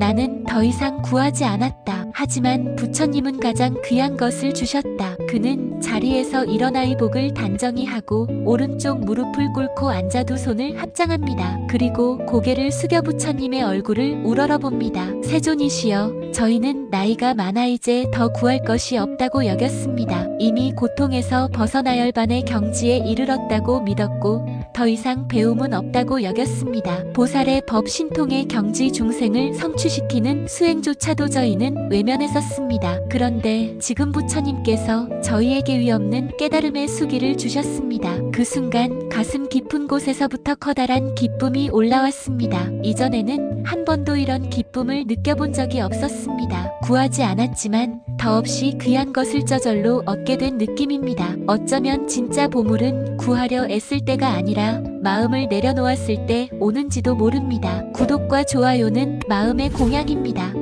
나는 더 이상 구하지 않았다. 하지만 부처님은 가장 귀한 것을 주셨다. 그는 자리에서 일어나 의복을 단정히 하고 오른쪽 무릎을 꿇고 앉아 두 손을 합장합니다. 그리고 고개를 숙여 부처님의 얼굴을 우러러 봅니다. 세존이시여, 저희는 나이가 많아 이제 더 구할 것이 없다고 여겼습니다. 이미 고통에서 벗어나 열반의 경지에 이르렀다고 믿었고 더 이상 배움은 없다고 여겼습니다. 보살의 법 신통의 경지 중생을 성취시키는 수행조차도 저희는 외면했었습니다. 그런데 지금 부처님께서 저희에게 위없는 깨달음의 수기를 주셨습니다. 그 순간 가슴 깊은 곳에서부터 커다란 기쁨이 올라왔습니다. 이전에는 한 번도 이런 기쁨을 느껴본 적이 없었습니다. 구하지 않았지만 더없이 귀한 것을 저절로 얻게 된 느낌입니다. 어쩌면 진짜 보물은 구하려 애쓸 때가 아니라 마음을 내려놓았을 때 오는지도 모릅니다. 구독과 좋아요는 마음의 공양입니다.